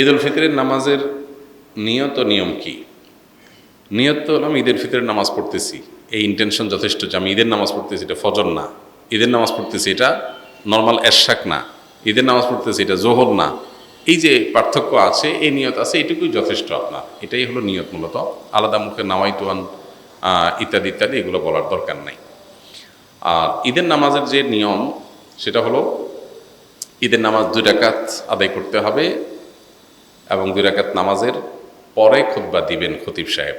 ঈদ উল ফিতরের নামাজের নিয়ত নিয়ম কি? নিয়ত তো হলাম ঈদের ফিতরের নামাজ পড়তেছি। এই ইন্টেনশন যথেষ্ট যে আমি ঈদের নামাজ পড়তেছি, এটা ফজর না। ঈদের নামাজ পড়তেছি, এটা নর্মাল এরশাক না। ঈদের নামাজ পড়তেছি, এটা জোহর না। এই যে পার্থক্য আছে, এই নিয়ত আছে, এটুকুই যথেষ্ট আপনার। এটাই হলো নিয়ত মূলত। আলাদা মুখে নাওয়াই তুয়ান ইত্যাদি ইত্যাদি, এগুলো বলার দরকার নাই। আর ঈদের নামাজের যে নিয়ম, সেটা হলো ঈদের নামাজ দুই রাকাত আদায় করতে হবে। এবং দুই রাকাত নামাজের পরে খুতবা দিবেন খতিব সাহেব।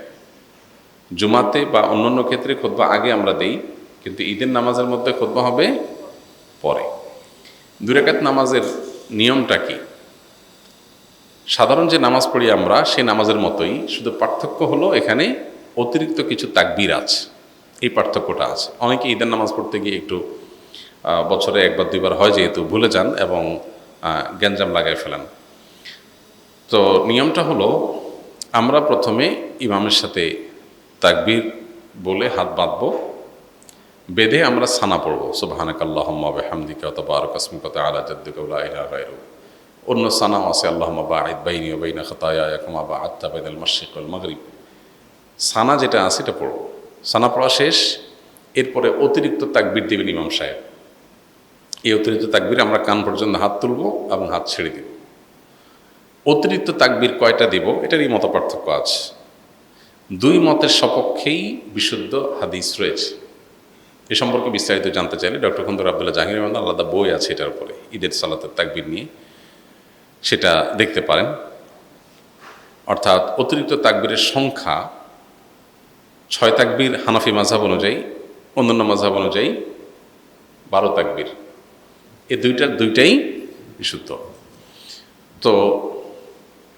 জুমাতে বা অন্যান্য ক্ষেত্রে খুতবা আগে আমরা দেই, কিন্তু ঈদের নামাজের মধ্যে খুতবা হবে পরে। দুই রাকাত নামাজের নিয়মটা কি? সাধারণ যে নামাজ পড়ি আমরা, সেই নামাজের মতোই, শুধু পার্থক্য হলো এখানে অতিরিক্ত কিছু তাকবির আছে, এই পার্থক্যটা আছে। অনেকে ঈদের নামাজ পড়তে গিয়ে একটু বছরে একবার, দুইবার হয় যেহেতু ভুলে যান এবং গ্যাঞ্জাম লাগাই ফেলেন। তো নিয়মটা হলো, আমরা প্রথমে ইমামের সাথে তাকবির বলে হাত বাঁধবো, বেঁধে আমরা সানা পড়ব সুবাহানাক আল্লাহম্মা বেহামদিকা তবার কসমিকতা অন্য সানাও আছে ইয়াকুমা বা সানা যেটা আছে, এটা পড়ব সানা পড়া শেষ, এরপরে অতিরিক্ত তাকবির দেবেন ইমাম সাহেব। এই অতিরিক্ত তাকবির আমরা কান পর্যন্ত হাত তুলব এবং হাত ছেড়ে দেব। অতিরিক্ত তাকবির কয়টা দেব? এটারই মত পার্থক্য আছে। দুই মতের সপক্ষেই বিশুদ্ধ হাদিস রয়েছে। এ সম্পর্কে বিস্তারিত জানতে চাইলে ডক্টর খন্দর আবদুল্লাহ জাহাঙ্গীর রহমান আলাদা বই আছে এটার উপরে। ঈদের সালাতের তাকবির নিয়ে সেটা দেখতে পারেন। অর্থাৎ অতিরিক্ত তাকবিরের সংখ্যা ছয় তাকবির হানাফি মাঝহাব অনুযায়ী, অন্যান্য মাঝহাব অনুযায়ী বারো তাকবির। এ দুইটার দুইটাই বিশুদ্ধ। তো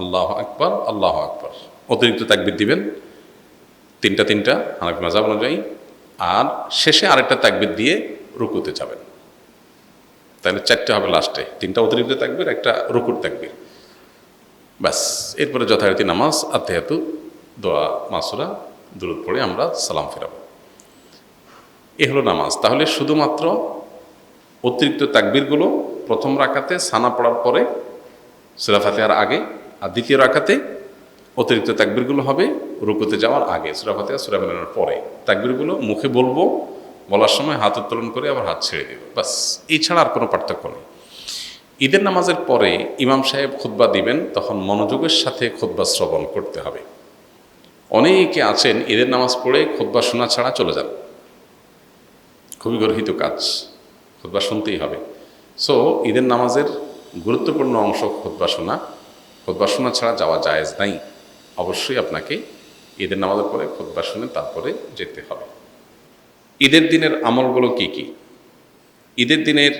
আল্লাহ আকবর আল্লাহ আকবর। অতিরিক্ত তাকবির দিবেন। তিনটা তিনটা, হানাফি মাজাব অনুযায়ী। আর শেষে আরেকটা তাকবির দিয়ে রুকুতে যাবেন। তাহলে চারটে হবে লাস্টে। তিনটা অতিরিক্ত তাকবির, একটা রুকুর তাকবির। ব্যাস, এরপরে যথারীতি নামাজ আত্মেহাতু দোয়া, মাসুরা দূরত পড়ে আমরা সালাম ফেরাবো। এ হলো নামাজ। তাহলে শুধুমাত্র অতিরিক্ত তাকবিরগুলো প্রথম রাখাতে সানা পড়ার পরে সুরা ফাতেহার আগে আর দ্বিতীয় রাখাতে অতিরিক্ত তাকবিরগুলো হবে রুকুতে যাওয়ার আগে, সুরা ফাতেহা, সুরা মেলানোর পরে। তাকবিরগুলো মুখে বলব, বলার সময় হাত উত্তোলন করে আবার হাত ছেড়ে দেবে। বাস এছাড়া আর কোনো পার্থক্য নেই। ঈদের নামাজের পরে ইমাম সাহেব খুতবা দিবেন, তখন মনোযোগের সাথে খুতবা শ্রবণ করতে হবে। অনেকে আছেন, ঈদের নামাজ পড়ে খুতবা শোনা ছাড়া চলে যান। খুবই গর্হিত কাজ, খুতবা শুনতেই হবে। সো ঈদের নামাজের গুরুত্বপূর্ণ অংশ খুতবা শোনা। খুতবা শোনা ছাড়া যাওয়া জায়েজ নাই। অবশ্যই আপনাকে ঈদের নামাজের পরে খুতবা শুনে তারপরে যেতে হবে। ঈদের দিনের আমলগুলো কি কি? ঈদের দিনের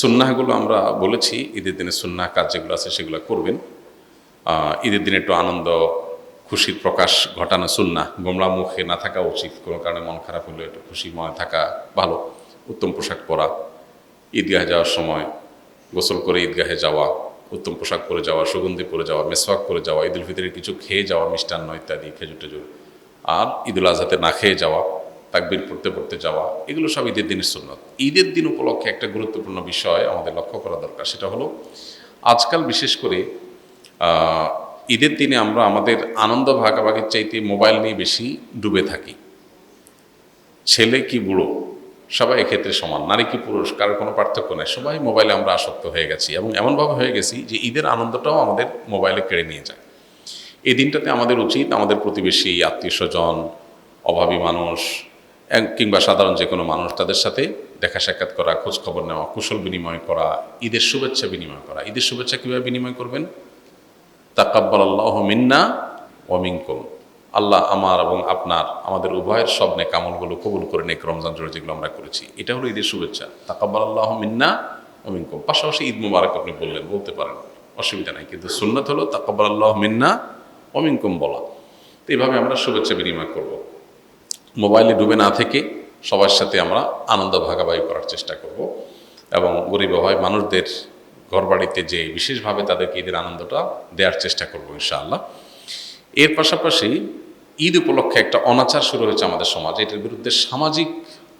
সুন্নাহগুলো আমরা বলেছি, ঈদের দিনের সুন্নাহ কাজ যেগুলো আছে সেগুলো করবেন। ঈদের দিনে একটু আনন্দ, খুশির প্রকাশ ঘটানো সুন্না গোমরা মুখে না থাকা উচিত, কোনো কারণে মন খারাপ হলে একটু খুশি মনে থাকা ভালো, উত্তম পোশাক পরা, ঈদগাহে যাওয়ার সময় গোসল করে ঈদগাহে যাওয়া উত্তম পোশাক পরে যাওয়া, সুগন্ধি পরে যাওয়া, মেসওয়াক করে যাওয়া ঈদুল ফিতরের কিছু খেয়ে যাওয়া, মিষ্টান্ন ইত্যাদি, খেজুর টেজুর। আর ঈদুল আজহাতে না খেয়ে যাওয়া, তাকবির পড়তে পড়তে যাওয়া, এগুলো সব ঈদের দিনের সুন্নত। ঈদের দিন উপলক্ষে একটা গুরুত্বপূর্ণ বিষয় আমাদের লক্ষ্য করা দরকার, সেটা হলো আজকাল বিশেষ করে ঈদের দিনে আমরা আমাদের আনন্দ ভাগাভাগির চাইতে মোবাইল নিয়ে বেশি ডুবে থাকি। ছেলে কি বুড়ো? সবাই এক্ষেত্রে সমান। নারী কি পুরুষ? কারোর কোনো পার্থক্য নেই। সবাই মোবাইলে আমরা আসক্ত হয়ে গেছি এবং এমনভাবে হয়ে গেছি যে ঈদের আনন্দটাও আমাদের মোবাইলে কেড়ে নিয়ে যায়। এই দিনটাতে আমাদের উচিত, আমাদের প্রতিবেশী আত্মীয় স্বজন অভাবী মানুষ কিংবা সাধারণ যে কোনো মানুষ, তাদের সাথে দেখা সাক্ষাৎ করা খোঁজ খবর নেওয়া, কুশল বিনিময় করা, ঈদের শুভেচ্ছা বিনিময় করা। ঈদের শুভেচ্ছা কীভাবে বিনিময় করবেন? তাকাব্বাল আল্লাহ মিন্না ওয়ামিনকুম আল্লাহ আমার এবং আপনার, আমাদের উভয়ের সব নেক আমলগুলো কবুল করে নেক রমজান জোরে যেগুলো আমরা করেছি। এটা হলো ঈদের শুভেচ্ছা। তাকাব্বাল আল্লাহ মিন্না ওয়ামিনকুম পাশাপাশি ঈদ মুবারক আপনি বললেন, বলতে পারেন। অসুবিধা নাই, কিন্তু সুন্নত হলো তাকব্বাল আল্লাহ মিন্না অমিনকুম বলা। তো এইভাবে আমরা শুভেচ্ছা বিনিময় করব। মোবাইলে ডুবে না থেকে সবার সাথে আমরা আনন্দ ভাগাভাগি করার চেষ্টা করব এবং গরিব হয় মানুষদের ঘরবাড়িতে যে বিশেষভাবে তাদেরকে ঈদের আনন্দটা দেওয়ার চেষ্টা করব ইনশাআল্লাহ। এর পাশাপাশি ঈদ উপলক্ষে একটা অনাচার শুরু হয়েছে আমাদের সমাজে। এটার বিরুদ্ধে সামাজিক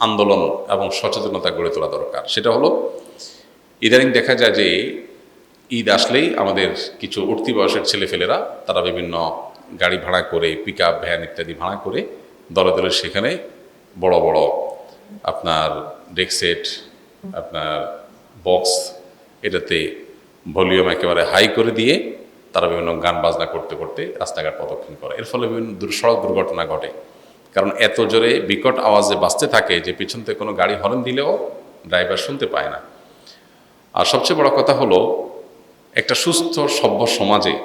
আন্দোলন এবং সচেতনতা গড়ে তোলা দরকার। সেটা হলো, ইদানিং দেখা যায় যে ঈদ আসলেই আমাদের কিছু উঠতি বয়সের ছেলেফেলেরা, তারা বিভিন্ন গাড়ি ভাড়া করে পিক আপ ভ্যান ইত্যাদি ভাড়া করে দলে দলে সেখানে বড় বড় আপনার ডেকসেট আপনার বক্স এটাতে ভলিউম একেবারে হাই করে দিয়ে তারা বিভিন্ন গান বাজনা করতে করতে রাস্তাঘাট প্রদক্ষিণ করে। এর ফলে বিভিন্ন সড়ক দুর্ঘটনা ঘটে। কারণ এত জোরে বিকট আওয়াজে বাঁচতে থাকে যে পিছন থেকে কোনো গাড়ি হর্ন দিলেও ড্রাইভার শুনতে পায় না। আর সবচেয়ে বড় কথা হলো, একটা সুস্থ, সভ্য সমাজে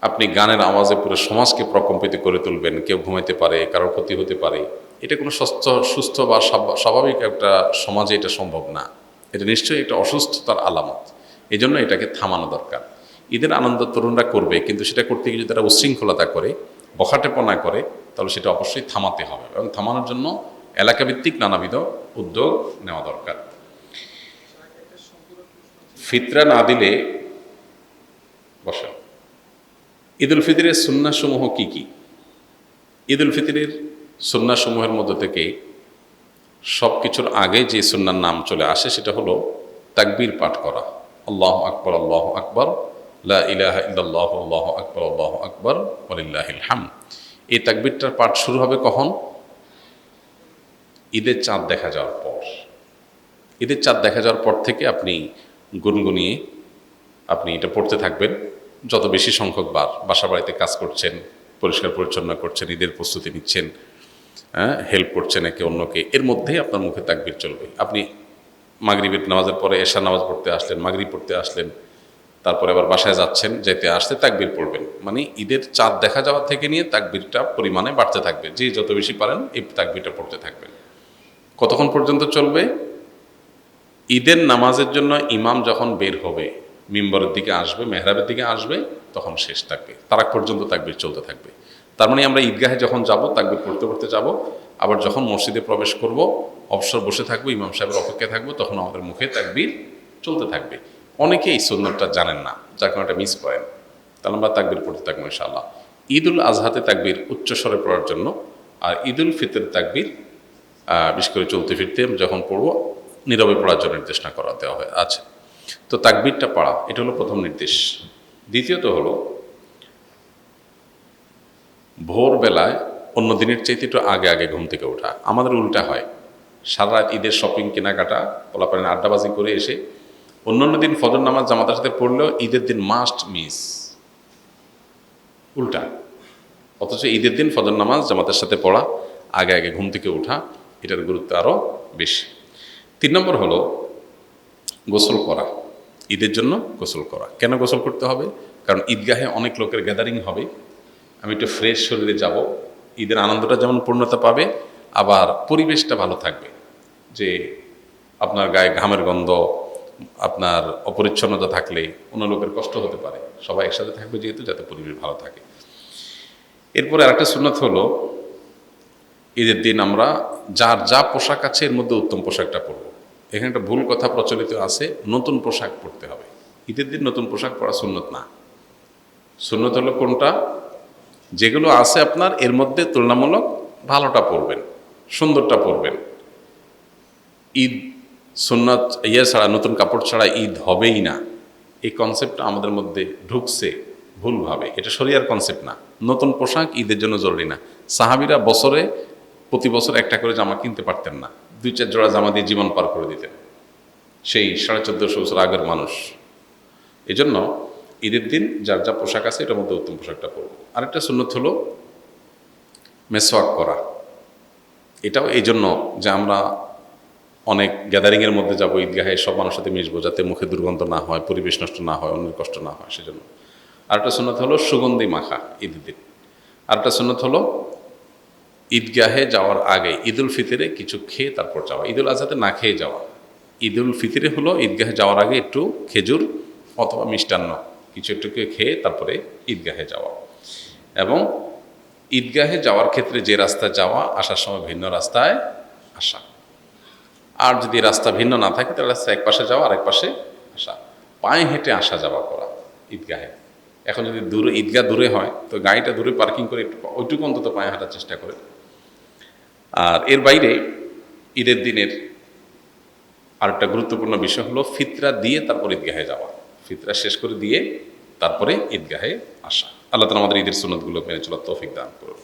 আপনি গানের আওয়াজে পুরো সমাজকে প্রকম্পিত করে তুলবেন। কেউ ঘুমাইতে পারে, কারোর ক্ষতি হতে পারে। এটা কোনো সুস্থ সুস্থ বা স্বাভাবিক একটা সমাজে এটা সম্ভব না। এটা নিশ্চয়ই একটা অসুস্থতার আলামত। এই জন্য এটাকে থামানো দরকার। ঈদের আনন্দ তরুণরা করবে, কিন্তু সেটা করতে গিয়ে যদি তারা উচ্ছৃঙ্খলতা করে, বখাটেপনা করে, তাহলে সেটা অবশ্যই থামাতে হবে এবং থামানোর জন্য এলাকাভিত্তিক নানাবিধ উদ্যোগ নেওয়া দরকার। ফিতরা না দিলে বসা। ঈদুল ফিতরের সুন্নাসমূহ কী কি? ঈদুল ফিতরের সুন্নাসমূহের মধ্যে থেকে সব কিছুর আগে যে সুন্নার নাম চলে আসে সেটা হলো তাকবীর পাঠ করা। আল্লাহ আকবর আল্লাহ আকবর। আকবর, আল্লাহ আকবর, ওয়ালিল্লাহিল হাম এই তাকবীরটার পাঠ শুরু হবে কখন? ঈদের চাঁদ দেখা যাওয়ার পর। ঈদের চাঁদ দেখা যাওয়ার পর থেকে আপনি গুনগুনিয়ে আপনি এটা পড়তে থাকবেন। যত বেশি সংখ্যক বার বাসা বাড়িতে কাজ করছেন, পরিষ্কার পরিচ্ছন্ন করছেন, ঈদের প্রস্তুতি নিচ্ছেন হ্যাঁ হেল্প করছেন একে অন্যকে, এর মধ্যেই আপনার মুখে তাকবির চলবে। আপনি মাগরিবের নামাজের পরে এশা নামাজ পড়তে আসলেন, মাগরিব পড়তে আসলেন তারপরে আবার বাসায় যাচ্ছেন, যেতে আসতে তাকবির পড়বেন। মানে ঈদের চাঁদ দেখা যাওয়া থেকে নিয়ে তাকবিরটা পরিমাণে বাড়তে থাকবে। যে যত বেশি পারেন এই তাকবিরটা পড়তে থাকবেন। কতক্ষণ পর্যন্ত চলবে? ঈদের নামাজের জন্য ইমাম যখন বের হবে, মিম্বরের দিকে আসবে, মেহরাবের দিকে আসবে, তখন শেষ থাকবে। তারাক পর্যন্ত তাকবির চলতে থাকবে। তার মানে আমরা ঈদগাহে যখন যাব, তাকবির পড়তে পড়তে যাব, আবার যখন মসজিদে প্রবেশ করব, অবসর বসে থাকব, ইমাম সাহেবের অপেক্ষায় থাকব, তখন আমাদের মুখে তাকবির চলতে থাকবে। অনেকে সুন্দরটা জানেন না, যার কারণে এটা মিস করেন। তাহলে আমরা তাকবির পড়তে থাকব ইনশাআল্লাহ। ঈদ উল আজহাতে তাকবির উচ্চস্বরে পড়ার জন্য আর ঈদ উল ফিতর তাকবির বিশেষ করে চলতে ফিরতে যখন পড়ব, নীরবে পড়ার জন্য নির্দেশনা করা দেওয়া হয় আচ্ছা তো তাকবিরটা পড়া, এটা হলো প্রথম নির্দেশ। দ্বিতীয়ত হলো, ভোরবেলায় অন্য দিনের চাইতে একটু আগে আগে ঘুম থেকে ওঠা। আমাদের উল্টা হয়। সারা রাত ঈদের শপিং কেনাকাটা পোলাপারেন আড্ডাবাজি করে এসে অন্যান্য দিন ফজর নামাজ জামাতার সাথে পড়লেও ঈদের দিন মাস্ট মিস উল্টা। অথচ ঈদের দিন ফজর নামাজ জামাতের সাথে পড়া, আগে আগে ঘুম থেকে ওঠা, এটার গুরুত্ব আরও বেশি। তিন নম্বর হলো গোসল করা। ঈদের জন্য গোসল করা। কেন গোসল করতে হবে? কারণ ঈদগাহে অনেক লোকের গ্যাদারিং হবে। আমি একটু ফ্রেশ শরীরে যাব। ঈদের আনন্দটা যেমন পূর্ণতা পাবে, আবার পরিবেশটা ভালো থাকবে। যে আপনার গায়ে ঘামের গন্ধ আপনার অপরিচ্ছন্নতা থাকলে অন্য লোকের কষ্ট হতে পারে। সবাই একসাথে থাকবে যেহেতু, যাতে পরিবেশ ভালো থাকে। এরপরে আরেকটা সুন্নত হলো ঈদের দিন আমরা যার যা পোশাক আছে এর মধ্যে উত্তম পোশাকটা পরবো। এখানে একটা ভুল কথা প্রচলিত আছে, নতুন পোশাক পরতে হবে। ঈদের দিন নতুন পোশাক পরা সুন্নত না। সুন্নত হলো কোনটা? যেগুলো আছে আপনার, এর মধ্যে তুলনামূলক ভালোটা পরবেন, সুন্দরটা পরবেন। ঈদ সুন্নত ইয়ে ছাড়া, নতুন কাপড় ছাড়া ঈদ হবেই না। এই কনসেপ্টটা আমাদের মধ্যে ঢুকছে ভুলভাবে। এটা শরিয়ার কনসেপ্ট না। নতুন পোশাক ঈদের জন্য জরুরি না। সাহাবিরা বছরে, প্রতি বছর একটা করে জামা কিনতে পারতেন না। দুই, চার জোড়া জামা দিয়ে জীবন পার করে দিতেন। সেই সাড়ে চোদ্দোশো বছর আগের মানুষ। এই জন্য ঈদের দিন যার যা পোশাক আছে, এটার মধ্যে উত্তম পোশাকটা পরবো আরেকটা সুন্নত হলো মেসওয়াক করা এটাও এই জন্য যে আমরা অনেক গ্যাদারিংয়ের মধ্যে যাব, ঈদগাহে সব মানুষের সাথে মিশবো যাতে মুখে দুর্গন্ধ না হয়, পরিবেশ নষ্ট না হয়, অন্যের কষ্ট না হয়, সেজন্য। আরেকটা সুন্নত হলো সুগন্ধি মাখা, ঈদের দিন। আরেকটা সুন্নত হলো ঈদগাহে যাওয়ার আগে ঈদুল ফিতরে কিছু খেয়ে তারপর যাওয়া। ঈদুল আজহাতে না খেয়ে যাওয়া। ঈদুল ফিতরে হলো ঈদগাহে যাওয়ার আগে একটু খেজুর অথবা মিষ্টান্ন, কিছু একটু খেয়ে তারপরে ঈদগাহে যাওয়া। এবং ঈদগাহে যাওয়ার ক্ষেত্রে যে রাস্তায় যাওয়া, আসার সময় ভিন্ন রাস্তায় আসা। আর যদি রাস্তা ভিন্ন না থাকে, তাহলে রাস্তা এক পাশে যাওয়া, আরেক পাশে আসা। পায়ে হেঁটে আসা যাওয়া করা, ঈদগাহে। এখন যদি দূরে, ঈদগাহ দূরে হয়, তো গাড়িটা দূরে পার্কিং করে একটু, ওইটুকু অন্তত পায়ে হাঁটার চেষ্টা করে। আর এর বাইরে ঈদের দিনের আরেকটা গুরুত্বপূর্ণ বিষয় হলো ফিতরা দিয়ে তারপর ঈদগাহে যাওয়া। ফিতরা শেষ করে দিয়ে তারপরে ঈদগাহে আসা। আল্লাহ তালা আমাদের ঈদের সুন্নতগুলো মেনে চলার তৌফিক দান করুন।